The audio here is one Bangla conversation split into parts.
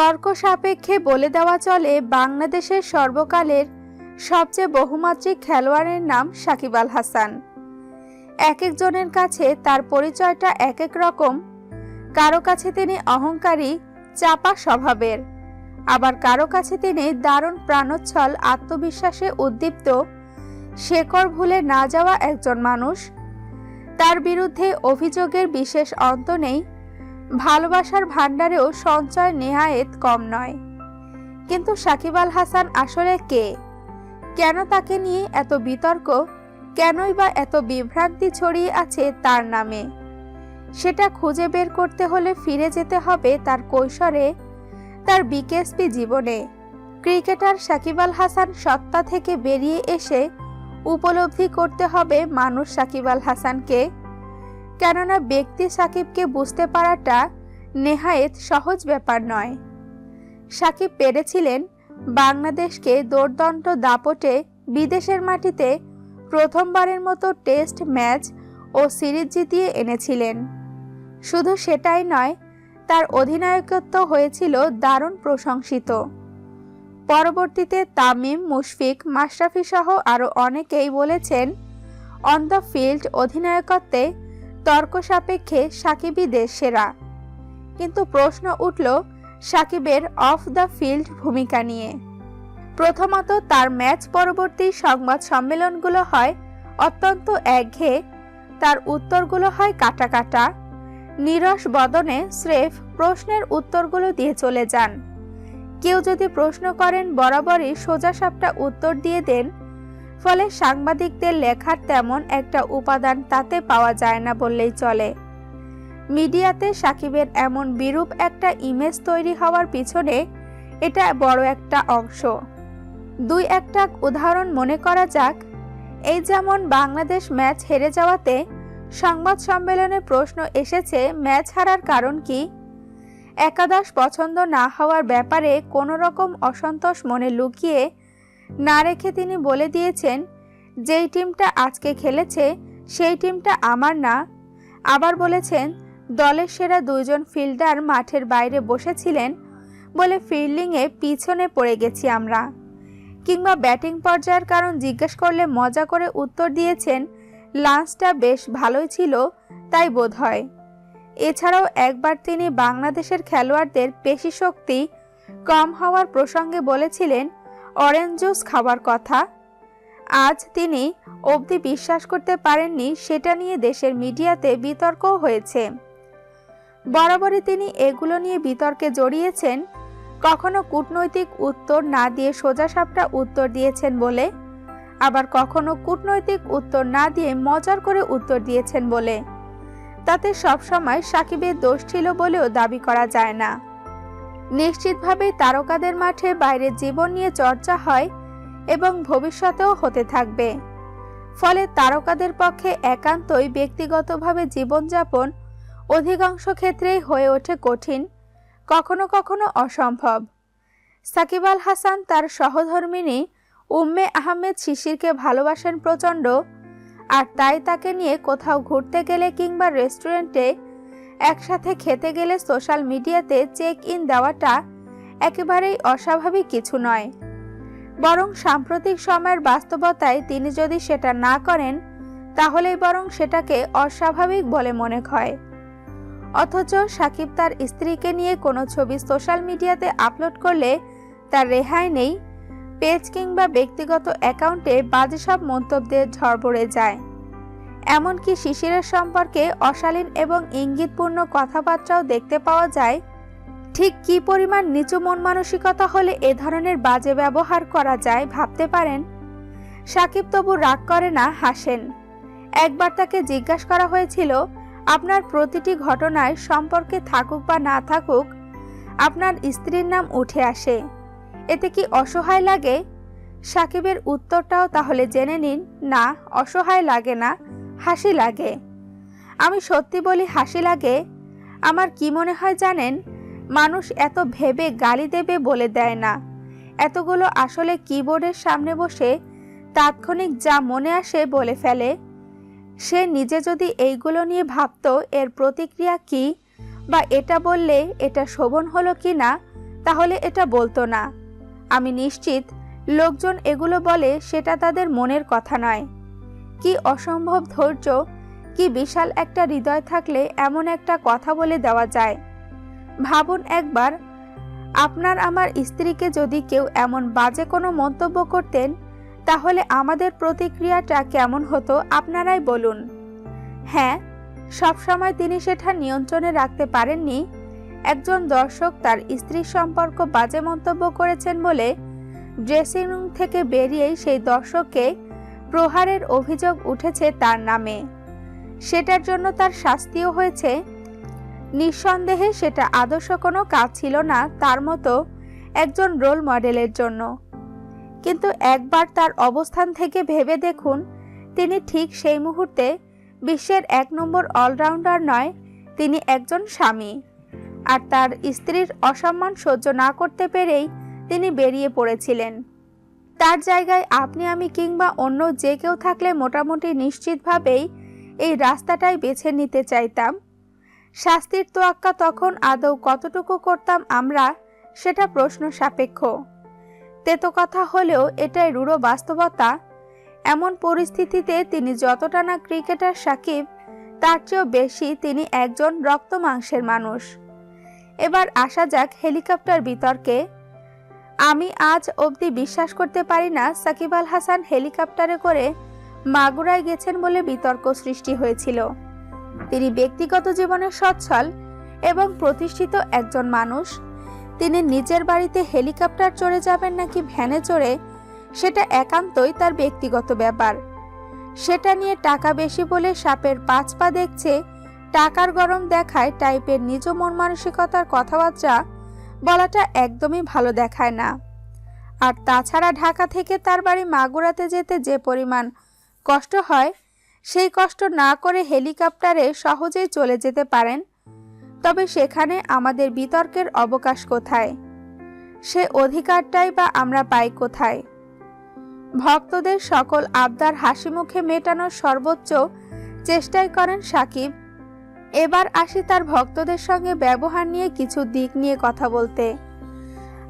তর্ক সাপেক্ষে বলে দেওয়া চলে বাংলাদেশের সর্বকালের সবচেয়ে বহুমাত্রিক খেলোয়াড়ের নাম সাকিব আল হাসান। এক একজনের কাছে তার পরিচয়টা এক এক রকম। কারও কাছে তিনি অহংকারী, চাপা স্বভাবের। আবার কারও কাছে তিনি দারুণ প্রাণোচ্ছল, আত্মবিশ্বাসে উদ্দীপ্ত শেকড় ভুলে না যাওয়া একজন মানুষ। তার বিরুদ্ধে অভিযোগের বিশেষ অন্ত নেই। ভালোবাসার ভাণ্ডারেও সঞ্চয় নেহায়েত কম নয়। কিন্তু সাকিব আল হাসান আসলে কে? কেন তাকে নিয়ে এত বিতর্ক? কেনই বা এত বিভ্রান্তি ছড়িয়ে আছে তার নামে? সেটা খুঁজে বের করতে হলে ফিরে যেতে হবে তার কৈশোরে, তার বিকেএসপি জীবনে। ক্রিকেটার সাকিব আল হাসান সত্তা থেকে বেরিয়ে এসে উপলব্ধি করতে হবে মানুষ সাকিব আল হাসানকে। কেননা ব্যক্তি সাকিবকে বুঝতে পারাটা নেহায়েত সহজ ব্যাপার নয়। সাকিব পেরেছিলেন বাংলাদেশকে দোর্দণ্ড দাপটে বিদেশের মাটিতে প্রথমবারের মতো টেস্ট ম্যাচ ও সিরিজ জিতিয়ে এনেছিলেন। শুধু সেটাই নয়, তার অধিনায়কত্ব হয়েছিল দারুণ প্রশংসিত। পরবর্তীতে তামিম, মুশফিক, মাশরাফি সহ আরও অনেকেই বলেছেন, অন দ্য ফিল্ড অধিনায়কত্বে তর্ক সাপেক্ষে সাকিবই সেরা। কিন্তু প্রশ্ন উঠল সাকিবের অফ দ্য ফিল্ড ভূমিকা নিয়ে। প্রথমত তার ম্যাচ পরবর্তী সংবাদ সম্মেলনগুলো হয় অত্যন্ত একঘেয়ে। তার উত্তরগুলো হয় কাটা কাটা নিরস বদনে স্রেফ প্রশ্নের উত্তরগুলো দিয়ে চলে যান। কেউ যদি প্রশ্ন করেন বরাবরই সোজাসাপটা উত্তর দিয়ে দেন ফলে সাংবাদিকদের লেখার তেমন একটা উপাদান তাতে পাওয়া যায় না বললেই চলে। মিডিয়াতে সাকিবের এমন বিরূপ একটা ইমেজ তৈরি হওয়ার পিছনে এটা বড় একটা অংশ। দুই একটা উদাহরণ মনে করা যাক। এই যেমন বাংলাদেশ ম্যাচ হেরে যাওয়াতে সংবাদ সম্মেলনে প্রশ্ন এসেছে, ম্যাচ হারার কারণ কি? একাদশ পছন্দ না হওয়ার ব্যাপারে কোনো রকম অসন্তোষ মনে লুকিয়ে না রেখে তিনি বলে দিয়েছেন, যেই টিমটা আজকে খেলেছে, সেই টিমটা আমার না। আবার বলেছেন, দলের সেরা দুজন ফিল্ডার মাঠের বাইরে বসেছিলেন বলে ফিল্ডিংয়ে পিছনে পড়ে গেছি আমরা। কিংবা ব্যাটিং পর্যায়ের কারণ জিজ্ঞেস করলে মজা করে উত্তর দিয়েছেন, লাঞ্চটা বেশ ভালোই ছিল, তাই বোধ হয়। এছাড়াও একবার তিনি বাংলাদেশের খেলোয়াড়দের পেশি শক্তি কম হওয়ার প্রসঙ্গে বলেছিলেন অরেঞ্জ জুস খাওয়ার কথা। আজ তিনি অবধি বিশ্বাস করতে পারেননি, সেটা নিয়ে দেশের মিডিয়াতে বিতর্কও হয়েছে। বরাবরই তিনি এগুলো নিয়ে বিতর্কে জড়িয়েছেন। কখনো কূটনৈতিক উত্তর না দিয়ে সোজাসাপটা উত্তর দিয়েছেন বলে, আবার কখনো কূটনৈতিক উত্তর না দিয়ে মজার করে উত্তর দিয়েছেন বলে। তাতে সবসময় সাকিবের দোষ ছিল বলেও দাবি করা যায় না। নিশ্চিতভাবেই তারকাদের মাঠে বাইরের জীবন নিয়ে চর্চা হয় এবং ভবিষ্যতেও হতে থাকবে। ফলে তারকাদের পক্ষে একান্তই ব্যক্তিগতভাবে জীবনযাপন অধিকাংশ ক্ষেত্রেই হয়ে ওঠে কঠিন, কখনো কখনো অসম্ভব। সাকিব আল হাসান তার সহধর্মিনী উম্মে আহমেদ শিশিরকে ভালোবাসেন প্রচণ্ড, আর তাই তাকে নিয়ে কোথাও ঘুরতে গেলে কিংবা রেস্টুরেন্টে একসাথে খেতে গেলে সোশ্যাল মিডিয়াতে চেক ইন দেওয়াটা একেবারেই অস্বাভাবিক কিছু নয়। বরং সাম্প্রতিক সময়ের বাস্তবতায় তিনি যদি সেটা না করেন, তাহলেই বরং সেটাকে অস্বাভাবিক বলে মনে হয়। অথচ সাকিব তার স্ত্রীকে নিয়ে কোনো ছবি সোশ্যাল মিডিয়াতে আপলোড করলে তার রেহাই নেই, পেজ কিংবা ব্যক্তিগত অ্যাকাউন্টে বাজে সব মন্তব্যের ঝড় পড়ে যায়। এমনকি শিশিরের সম্পর্কে অশালীন এবং ইঙ্গিতপূর্ণ কথাবার্তাও দেখতে পাওয়া যায়। ঠিক কি পরিমাণ নিচু মন মানসিকতা হলে এ ধরনের বাজে ব্যবহার করা যায় ভাবতে পারেন? সাকিব তবু রাগ করে না, হাসেন। একবার তাকে জিজ্ঞাসা করা হয়েছিল, আপনার প্রতিটি ঘটনায় সম্পর্কে থাকুক বা না থাকুক, আপনার স্ত্রীর নাম উঠে আসে। এতে কি অসহায় লাগে? সাকিবের উত্তরটাও তাহলে জেনে নিন। না, অসহায় লাগে না। হাসি লাগে। আমি সত্যি বলি হাসি লাগে। আমার কি মনে হয় জানেন? মানুষ এত ভেবে গালি দেবে বলে দেয় না। এতগুলো আসলে কিবোর্ডের সামনে বসে তাৎক্ষণিক যা মনে আসে বলে ফেলে। সে নিজে যদি এইগুলো নিয়ে ভাবতো, এর প্রতিক্রিয়া কি বা এটা বললে এটা শোভন হলো কি না, তাহলে এটা বলতো না। আমি নিশ্চিত, লোকজন এগুলো বলে সেটা তাদের মনের কথা নয়। কি অসম্ভব ধৈর্য, কি বিশাল একটা হৃদয় থাকলে এমন একটা কথা বলে দেওয়া যায়। ভাবুন একবার, আপনার আমার স্ত্রীকে যদি কেউ এমন বাজে কোনো মন্তব্য করতেন, তাহলে আমাদের প্রতিক্রিয়াটা কেমন হতো আপনারাই বলুন। হ্যাঁ সবসময় তিনি সেটা নিয়ন্ত্রণে রাখতে পারেননি। একজন দর্শক তার স্ত্রীর সম্পর্ক বাজে মন্তব্য করেছেন বলে ড্রেসিং রুম থেকে বেরিয়েই সেই দর্শককে প্রহারের অভিযোগ উঠেছে তার নামে। সেটার জন্য তার শাস্তিও হয়েছে। নিঃসন্দেহে সেটা আদর্শ কোনো কাজ ছিল না তার মতো একজন রোল মডেলের জন্য। কিন্তু একবার তার অবস্থান থেকে ভেবে দেখুন, তিনি ঠিক সেই মুহূর্তে বিশ্বের এক নম্বর অলরাউন্ডার নয়, তিনি একজন স্বামী। আর তার স্ত্রীর অসম্মান সহ্য না করতে পেরেই তিনি বেরিয়ে পড়েছিলেন। তার জায়গায় আপনি, আমি কিংবা অন্য যে কেউ থাকলে মোটামুটি নিশ্চিতভাবেই এই রাস্তাটাই বেছে নিতে চাইতাম। শাস্তির তোয়াক্কা তখন আদৌ কতটুকু করতাম আমরা, সেটা প্রশ্ন সাপেক্ষ। তেতো কথা হলেও এটাই রূঢ় বাস্তবতা। এমন পরিস্থিতিতে তিনি যতটা না ক্রিকেটার সাকিব, তার চেয়েও বেশি তিনি একজন রক্ত মাংসের মানুষ। এবার আসা যাক হেলিকপ্টার বিতর্কে। আমি আজ অবধি বিশ্বাস করতে পারি না সাকিব আল হাসান হেলিকপ্টারে করে মাগুরায় গেছেন বলে বিতর্ক সৃষ্টি হয়েছিল। তিনি ব্যক্তিগত জীবনে সচ্ছল এবং প্রতিষ্ঠিত একজন মানুষ। তিনি নিজের বাড়িতে হেলিকপ্টার চড়ে যাবেন নাকি ভ্যানে চড়ে, সেটা একান্তই তার ব্যক্তিগত ব্যাপার। সেটা নিয়ে টাকা বেশি বলে সাপের পাঁচ পা দেখছে, টাকার গরম দেখায় টাইপের নিজ মন মানসিকতার কথাবার্তা বলাটা একদমই ভালো দেখায় না। আর তাছাড়া ঢাকা থেকে তার বাড়ি মাগুরাতে যেতে যে পরিমাণ কষ্ট হয়, সেই কষ্ট না করে হেলিকপ্টারে সহজেই চলে যেতে পারেন। তবে সেখানে আমাদের বিতর্কের অবকাশ কোথায়? সে অধিকারটাই বা আমরা পাই কোথায়? ভক্তদের সকল আবদার হাসি মুখে মেটানোর সর্বোচ্চ চেষ্টাই করেন সাকিব। এবার আসি তার ভক্তদের সঙ্গে ব্যবহার নিয়ে কিছু দিক নিয়ে কথা বলতে।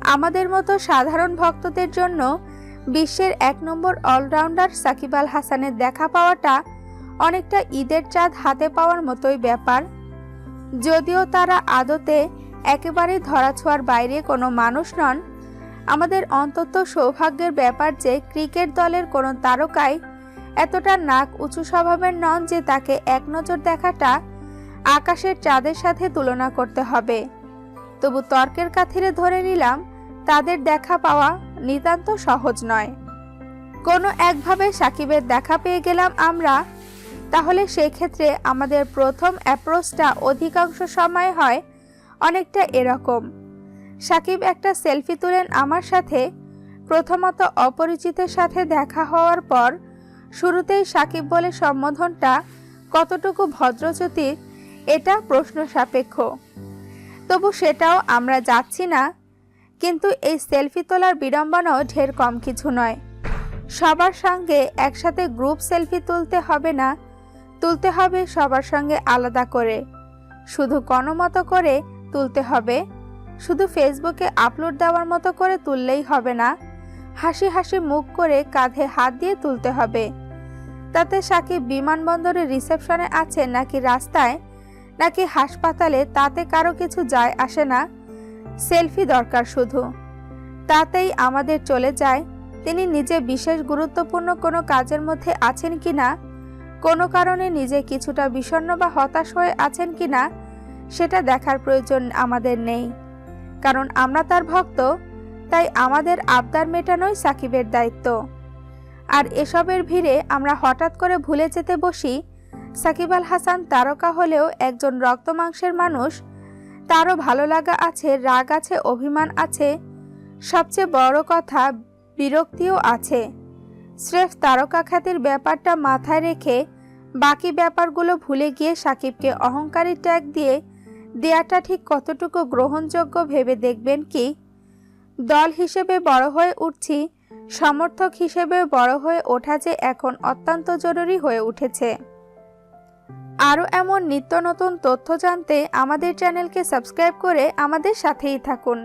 আমাদের মতো সাধারণ ভক্তদের জন্য বিশ্বের এক নম্বর অলরাউন্ডার সাকিব আল হাসানের দেখা পাওয়াটা অনেকটা ঈদের চাঁদ হাতে পাওয়ার মতোই ব্যাপার। যদিও তারা আদতে একেবারে ধরাছোঁয়ার বাইরে কোনো মানুষ নন, আমাদের অন্তত সৌভাগ্যের ব্যাপার যে ক্রিকেট দলের কোনো তারকাই এতটা নাক উঁচু স্বভাবের নন যে তাকে এক নজর দেখাটা আকাশের চাঁদের সাথে তুলনা করতে হবে। তবু তর্কের কাথিরে ধরে নিলাম, তাদের দেখা পাওয়া নিতান্ত সহজ নয়। কোনো একভাবে সাকিবের দেখা পেয়ে গেলাম আমরা, তাহলে সেক্ষেত্রে আমাদের প্রথম অ্যাপ্রোচটা অধিকাংশ সময় হয় অনেকটা এরকম। সাকিব একটা সেলফি তুলেন আমার সাথে, প্রথমত অপরিচিতের সাথে দেখা হওয়ার পর, শুরুতেই সাকিব বলে সম্বোধনটা কতটুকু ভদ্রচ্যুতি এটা প্রশ্ন সাপেক্ষ। তবু সেটাও আমরা যাচ্ছি না, কিন্তু এই সেলফি তোলার বিড়ম্বনাও ঢের কম কিছু নয়। সবার সঙ্গে একসাথে গ্রুপ সেলফি তুলতে হবে না, তুলতে হবে সবার সঙ্গে আলাদা করে। শুধু মতো করে তুলতে হবে, শুধু ফেসবুকে আপলোড দেওয়ার মতো করে তুললেই হবে না, হাসি হাসি মুখ করে কাঁধে হাত দিয়ে তুলতে হবে। তাতে সাকিব বিমানবন্দরে রিসেপশনে আছে নাকি রাস্তায় নাকি হাসপাতালে তাতে কারও কিছু যায় আসে না? সেলফি দরকার শুধু। তাতেই আমাদের চলে যায়। তিনি নিজে বিশেষ গুরুত্বপূর্ণ কোনো কাজের মধ্যে আছেন কি না? কোনো কারণে নিজে কিছুটা বিষণ্ণ বা হতাশ হয়ে আছেন কি না? সেটা দেখার প্রয়োজন আমাদের নেই। কারণ আমরা তার ভক্ত, তাই আমাদের আবদার মেটানোই সাকিবের দায়িত্ব। আর এসবের ভিড়ে আমরা হঠাৎ করে ভুলে যেতে বসি সাকিব আল হাসান তারকা হলেও একজন রক্ত মাংসের মানুষ। তারও ভালো লাগা আছে, রাগ আছে, অভিমান আছে। সবচেয়ে বড় কথা, বিরক্তিও আছে। স্রেফ তারকা খ্যাতির ব্যাপারটা মাথায় রেখে বাকি ব্যাপারগুলো ভুলে গিয়ে সাকিবকে অহংকারী ট্যাগ দিয়ে দেয়াটা ঠিক কতটুকু গ্রহণযোগ্য ভেবে দেখবেন কি? দল হিসেবে বড় হয়ে উঠছি, সমর্থক হিসেবে বড় হয়ে ওঠা যে এখন অত্যন্ত জরুরি হয়ে উঠেছে। আরও এমন নিত্য নতুন তথ্য জানতে আমাদের চ্যানেলকে সাবস্ক্রাইব করে আমাদের সাথেই থাকুন।